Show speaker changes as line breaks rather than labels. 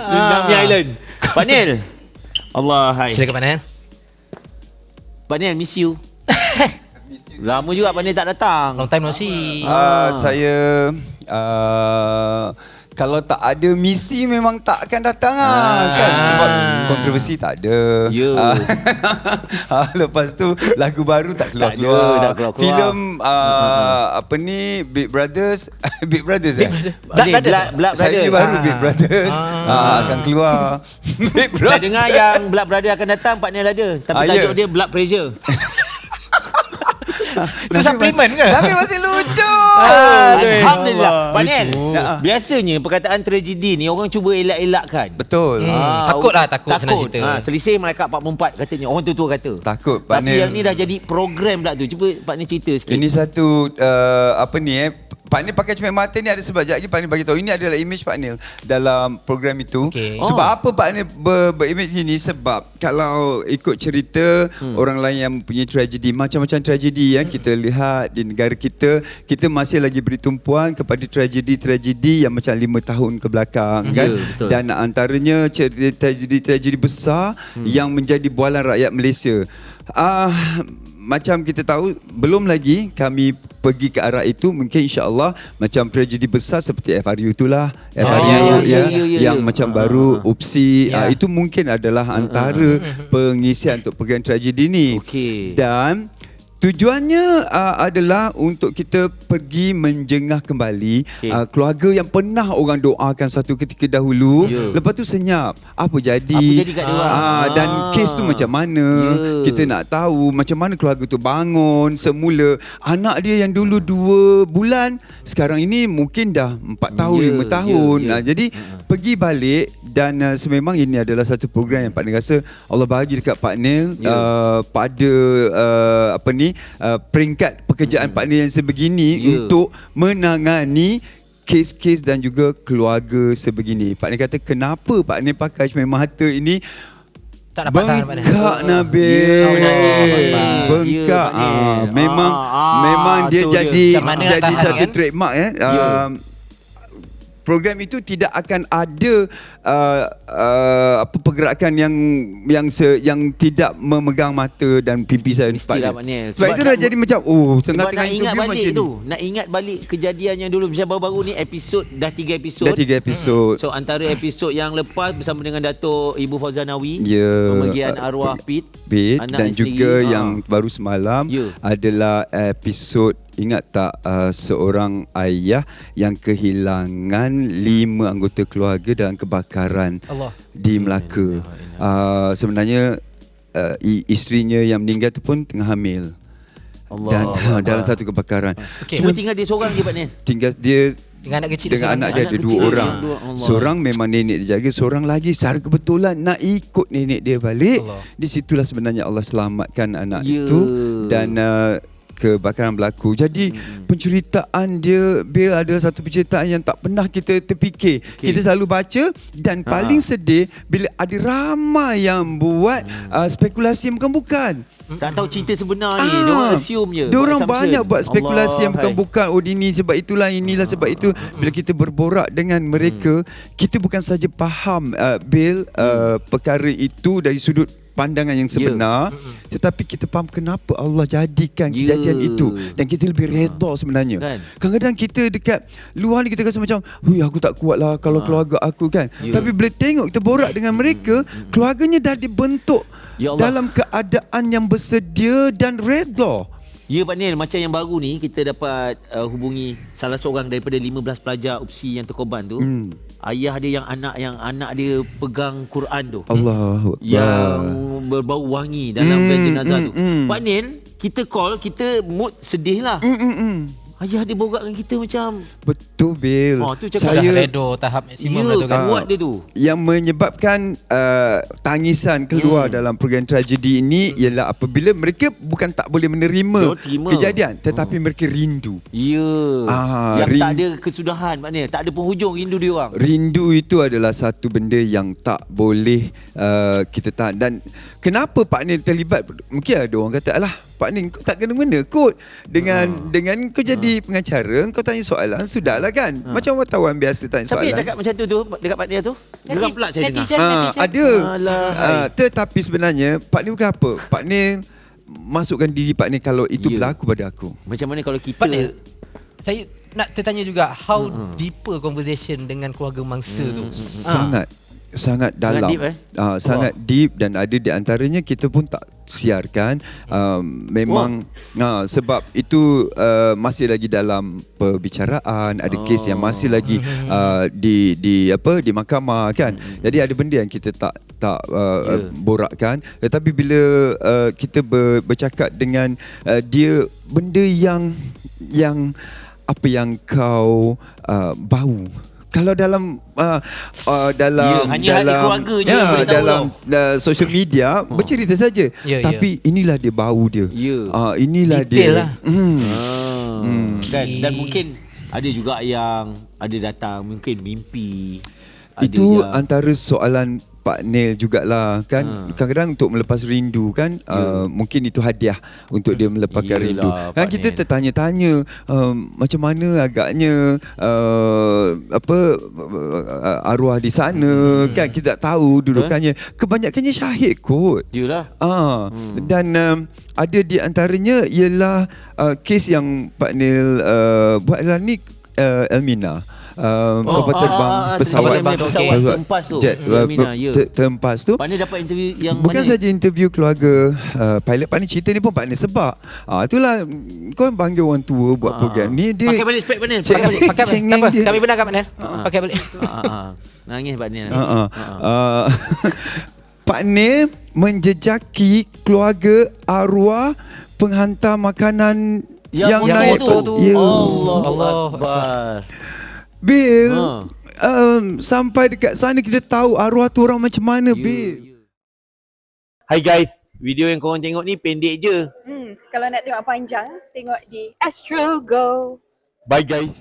Nami Island. Pak Nil. Allah hai.
Silakan Pak Nel.
Pak Nil miss you. Lama juga Pak Nil tak datang.
Long time no see.
Uh, saya uh, kalau tak ada misi memang tak akan datang ah, kan sebab kontroversi tak ada.
Ya.
Ah, ah, lepas tu lagu baru tak keluar-keluar.
tak keluar-keluar.
Filem uh, apa ni Big Brothers Big Brothers eh?
Blood
Brothers.
Blood, Blood
Saya
Brother.
baru
Ah.
Big Brothers ah. akan keluar. Big
Saya
Brothers.
dengar yang Blood Brother akan datang Pak Nil ada. Tapi
Ah,
tajuk
ya.
dia Blood Pressure.
Itu supplement ke?
Tapi masih lucu.
Alhamdulillah. Pak Nil,
Ya.
biasanya perkataan tragedi ni orang cuba elak-elakkan.
Betul.
Hmm, takut lah, takut senang
Takut.
cerita.
Ha, selisih malaikat 44 katanya. Orang tu tu kata.
Takut, Pak
Tapi
Nil.
yang ni dah jadi program pula tu. Cuba Pak Nil cerita sikit.
Ini satu uh, apa ni eh Pak Nil pakai cermin mata ni ada sebab Sekejap lagi Pak Nil bagi tahu ini adalah image Pak Nil dalam program itu.
Okey.
Sebab
Oh.
apa Pak Nil ber, berimage ini sebab kalau ikut cerita hmm. orang lain yang mempunyai tragedi macam-macam tragedi yang kita lihat di negara kita kita masih lagi beri tumpuan kepada tragedi-tragedi yang macam lima tahun ke belakang
Hmm.
kan
Ya, betul.
dan antaranya tragedi-tragedi besar hmm. yang menjadi bualan rakyat Malaysia. Ah macam kita tahu belum lagi kami pergi ke arah itu mungkin insyaallah macam tragedi besar seperti FRU itulah FRU
ya,
ya,
ya, ya, ya, ya.
yang macam baru UPSI
Ya.
ah, itu mungkin adalah antara pengisian untuk program tragedi ni
Okey.
dan Tujuannya uh, adalah untuk kita pergi menjengah kembali
Okey.
uh, keluarga yang pernah orang doakan satu ketika dahulu.
Ya.
Lepas tu senyap. Apa jadi?
Apa jadi kat dia?
Ah, dan
Ah.
kes tu macam mana?
Ya.
Kita nak tahu macam mana keluarga tu bangun semula. Anak dia yang dulu dua bulan sekarang ini mungkin dah empat tahun,
Ya,
lima
ya,
tahun.
ya.
Ah, jadi pergi balik dan uh, sememang ini adalah satu program yang Pak Nil rasa Allah bagi dekat Pak Nil
Ya.
uh, pada uh, apa ni uh, peringkat pekerjaan Pak Nil yang sebegini
Ya.
untuk menangani kes-kes dan juga keluarga sebegini. Pak Nil kata kenapa Pak Nil pakai cermin mata ini
Tak dapat tahan Pak Nel.
Bengkak Nabil.
Ya,
Bengkak.
Bengkak. Ya, Pak
Ah, memang
Ah, ah,
memang dia jadi
dia.
Jadi satu
kan?
trademark eh.
Ya.
Um, program itu tidak akan ada uh, uh, apa pergerakan yang yang se, yang tidak memegang mata dan pipi saya
Mestilah,
Nil.
Nil.
Sebab,
Sebab
itu
nak-
dah jadi macam oh
Sebab
tengah-tengah
nak ingat
interview
balik
macam
tu
ni.
Nak ingat balik kejadian yang dulu Macam baru-baru ni episod Dah tiga episod
Dah tiga episod.
So antara episod yang lepas Bersama dengan Datuk Ibu Fauzanawi
Ya.
Pemergian arwah Pit
Pit dan juga
Ah.
yang baru semalam
Ya.
adalah episod ingat tak uh, seorang ayah yang kehilangan lima anggota keluarga dalam kebakaran
Allah.
di Melaka. Uh, sebenarnya uh, isterinya yang meninggal tu pun tengah hamil.
Allah
dan
Allah.
dalam satu kebakaran.
Okey.
Cuma tinggal dia seorang je Pak Nil
Tinggal dia
Dengan anak kecil
dengan anak dia
Anak
ada dua
dia
orang.
Allah.
Seorang memang nenek dia jaga, seorang lagi secara kebetulan nak ikut nenek dia balik.
Allah.
Di situlah sebenarnya Allah selamatkan anak
Ya.
itu dan uh, kebakaran berlaku. Jadi
Hmm.
penceritaan dia Bill adalah satu penceritaan yang tak pernah kita terfikir. Okay. Kita selalu baca dan
Ha.
paling sedih bila ada ramai yang buat
Hmm.
uh, spekulasi yang bukan-bukan.
Tak tahu cerita sebenar ni Dia orang assume je
Dia orang banyak buat spekulasi
Allah,
yang bukan
hai.
bukan oh ini sebab itulah inilah sebab itu bila kita berborak dengan mereka kita bukan saja faham uh, Bill uh, perkara itu dari sudut pandangan yang sebenar tetapi kita faham kenapa Allah jadikan
Ya.
kejadian itu. Dan kita lebih redha sebenarnya.
Kan?
kadang-kadang kita dekat luar ni kita rasa macam hui aku tak kuat lah kalau keluarga aku kan?
Ya.
tapi bila tengok kita borak dengan mereka keluarganya dah dibentuk
Ya Allah.
dalam keadaan yang bersedia dan redha
Ya Pak Nil Macam yang baru ni Kita dapat uh, hubungi Salah seorang daripada 15 pelajar UPSI yang terkorban tu.
Hmm.
Ayah dia yang anak Yang anak dia pegang Quran tu
Allahu
Yang berbau wangi Dalam van jenazah
hmm,
tu
hmm.
Pak Nil Kita call Kita mood sedih lah
Mm, mm, mm.
Ayah dia borak dengan kita macam
Betul Bill.
Oh, tu cakap
Dah
Saya
redo tahap maksimum lah tu
Ya
kan.
kuat dia tu.
Yang menyebabkan uh, tangisan keluar dalam program tragedi ini ialah apabila mereka bukan tak boleh menerima
terima.
kejadian tetapi mereka rindu.
Ya.
Ah,
Yang
ring-
tak ada kesudahan Pak Nil Tak ada penghujung rindu dia orang.
Rindu itu adalah satu benda yang tak boleh uh, kita tahan. Dan kenapa Pak Nil terlibat? Mungkin ada orang kata alah Pak Nin kau tak kena mengena kot dengan
Ah.
dengan kau jadi pengacara kau tanya soalan sudahlah kan macam wartawan biasa tanya.
Tapi
soalan
cakap macam tu tu dekat Pak Nia tu. Geram pula saya dengar.
Netizen, netizen.
ada. Ah, tetapi sebenarnya Pak Nin bukan apa. Pak Nin masukkan diri Pak Nin kalau itu
Ya.
berlaku pada aku.
Macam mana kalau kita
Pak Nel, saya nak tertanya juga how deeper conversation dengan keluarga mangsa tu.
Sangat sangat dalam.
deep, eh?
Ah, sangat deep dan ada di antaranya kita pun tak siarkan um, memang ah, sebab itu uh, masih lagi dalam perbicaraan ada kes yang masih lagi uh, di di apa di mahkamah kan? Jadi ada benda yang kita tak tak uh,
Ya.
borakkan. Tetapi bila uh, kita ber, bercakap dengan uh, dia benda yang yang apa yang kau uh, bau kalau dalam uh, uh, dalam
Ya, hanya
dalam
keluarga je
ya,
yang boleh tahu
dalam uh, social media bercerita saja
Ya,
tapi inilah dia bau dia
Ya.
uh, inilah
Detail
dia
lah.
hmm.
Ah, kan dan mungkin ada juga yang ada datang mungkin mimpi. Ada
Itu
yang,
antara soalan Pak Neil jugalah kan
Ha.
kadang-kadang untuk melepas rindu kan uh, mungkin itu hadiah untuk dia melepaskan
Yelah,
rindu kan
Pak
kita
Neil.
tertanya-tanya um, macam mana agaknya uh, apa uh, arwah di sana kan kita tak tahu dudukannya kebanyakannya syahid kot
Yalah.
Ah, hmm. dan um, ada di antaranya ialah uh, kes yang Pak Neil uh, buat adalah ni uh, Elmina. Um,
Oh,
kapal
ah,
terbang
ah, ah,
pesawat
terbang pesawat terhempas tu.
jet
Hmm,
uh,
Elmina, ya.
ter- terhempas tu
Pak Nia dapat interview yang
Bukan
mana?
saja interview keluarga uh, pilot Pak ni cerita ni pun Pak ni sebab ah itulah mm, kau panggil orang tua buat program ni dia
Pakai balik spek.
Cek-
Pakai balik.
Pakai apa,
dia.
kami benarkan Pak Nel. Pakai balik.
Ah. Nangis Pak Nia.
Uh, uh, uh, Pak Nim menjejaki keluarga arwah penghantar makanan yang,
motor
naik
motor tu.
Ya.
Allah
Allah
Akbar.
Bill,
Ha.
um, sampai dekat sana kita tahu arwah tu orang macam mana,
Ya,
Bill.
ya. Hai guys, video yang korang tengok ni pendek je.
Hmm, kalau nak tengok panjang, tengok di Astro Go.
Bye guys.